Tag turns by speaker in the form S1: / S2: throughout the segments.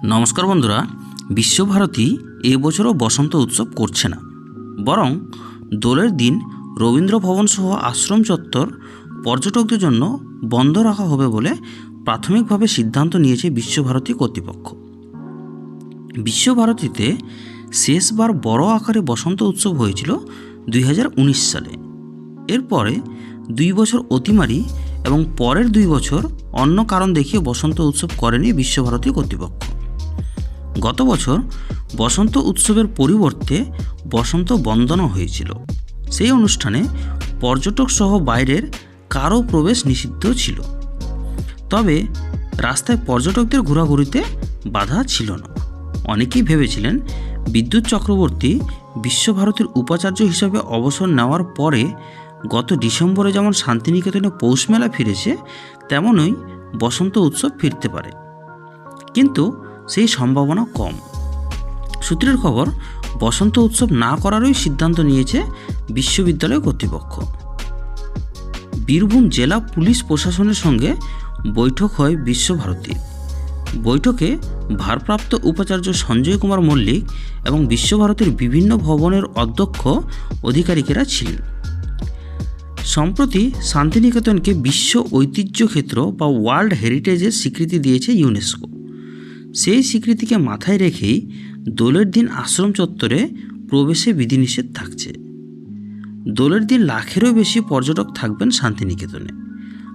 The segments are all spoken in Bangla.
S1: নমস্কার বন্ধুরা, বিশ্বভারতী এবছরও বসন্ত উৎসব করছে না। বরং দোলের দিন রবীন্দ্র ভবন সহ আশ্রম চত্বর পর্যটকদের জন্য বন্ধ রাখা হবে বলে প্রাথমিকভাবে সিদ্ধান্ত নিয়েছে বিশ্বভারতী কর্তৃপক্ষ। বিশ্বভারতীতে শেষবার বড় আকারে বসন্ত উৎসব হয়েছিল দুই হাজার উনিশ সালে। এরপরে দুই বছর অতিমারি এবং পরের দুই বছর অন্য কারণ দেখিয়ে বসন্ত উৎসব করেনি বিশ্বভারতী কর্তৃপক্ষ। গত বছর বসন্ত উৎসবের পরিবর্তে বসন্ত বন্দনা হয়েছিল। সেই অনুষ্ঠানে পর্যটক সহ বাইরের কারও প্রবেশ নিষিদ্ধ ছিল। তবে রাস্তায় পর্যটকদের ঘোরাঘুরিতে বাধা ছিল না। অনেকেই ভেবেছিলেন বিদ্যুৎ চক্রবর্তী বিশ্বভারতীর উপাচার্য হিসাবে অবসর নেওয়ার পরে গত ডিসেম্বরে যেমন শান্তিনিকেতনে পৌষ মেলা ফিরেছে, তেমনই বসন্ত উৎসব ফিরতে পারে। কিন্তু সেই সম্ভাবনা কম। সূত্রের খবর, বসন্ত উৎসব না করারই সিদ্ধান্ত নিয়েছে বিশ্ববিদ্যালয় কর্তৃপক্ষ। বীরভূম জেলা পুলিশ প্রশাসনের সঙ্গে বৈঠক হয় বিশ্বভারতীর বৈঠকে ভারপ্রাপ্ত উপাচার্য সঞ্জয় কুমার মল্লিক এবং বিশ্বভারতীর বিভিন্ন ভবনের অধ্যক্ষ অধিকারিকেরা ছিলেন। সম্প্রতি শান্তিনিকেতনকে বিশ্ব ঐতিহ্য ক্ষেত্র বা ওয়ার্ল্ড হেরিটেজের স্বীকৃতি দিয়েছে ইউনেস্কো। সেই স্বীকৃতিকে মাথায় রেখেই দোলের দিন আশ্রম চত্বরে প্রবেশে বিধিনিষেধ থাকছে। দোলের দিন লাখেরও বেশি পর্যটক থাকবেন শান্তিনিকেতনে।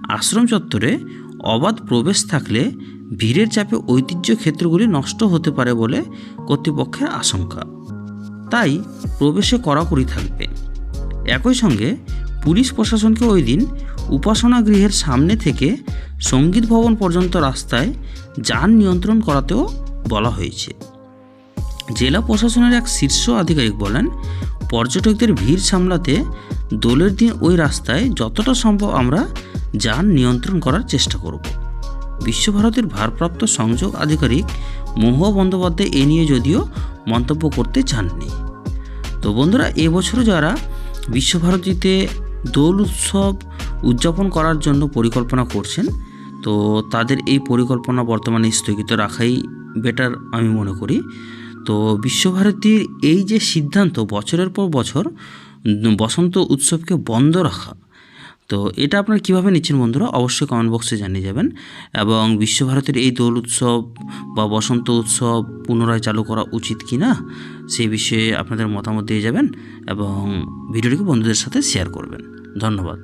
S1: আশ্রম চত্বরে অবাধ প্রবেশ থাকলে ভিড়ের চাপে ঐতিহ্য ক্ষেত্রগুলি নষ্ট হতে পারে বলে কর্তৃপক্ষের আশঙ্কা। তাই প্রবেশে কড়াকড়ি থাকবে। একই সঙ্গে পুলিশ প্রশাসনকে ওই দিন উপাসনা গৃহের সামনে থেকে সংগীত ভবন পর্যন্ত রাস্তায় যান নিয়ন্ত্রণ করাতেও বলা হয়েছে। জেলা প্রশাসনের এক শীর্ষ আধিকারিক বলেন, পর্যটকদের ভিড় সামলাতে দোলের দিন ওই রাস্তায় যতটা সম্ভব আমরা যান নিয়ন্ত্রণ করার চেষ্টা করব। বিশ্বভারতীর ভারপ্রাপ্ত সংযোগ আধিকারিক মহুয়া বন্দ্যোপাধ্যায় এ নিয়ে যদিও মন্তব্য করতে চাননি। তো বন্ধুরা এবছরও যারা বিশ্বভারতীতে দোল উৎসব উদযাপন করার জন্য পরিকল্পনা করছেন, তো তাদের এই পরিকল্পনা বর্তমানে স্থগিত রাখাই বেটার আমি মনে করি। তো বিশ্বভারতীর এই যে সিদ্ধান্ত, বছরের পর বছর বসন্ত উৎসবকে বন্ধ রাখা, তো এটা আপনারা কীভাবে নিচ্ছেন বন্ধুরা? অবশ্যই কমেন্ট বক্সে জানিয়ে যাবেন। এবং বিশ্বভারতীর এই দোল উৎসব বা বসন্ত উৎসব পুনরায় চালু করা উচিত কি না সেই বিষয়ে আপনাদের মতামত দিয়ে যাবেন এবং ভিডিওটিকে বন্ধুদের সাথে শেয়ার করবেন। ধন্যবাদ।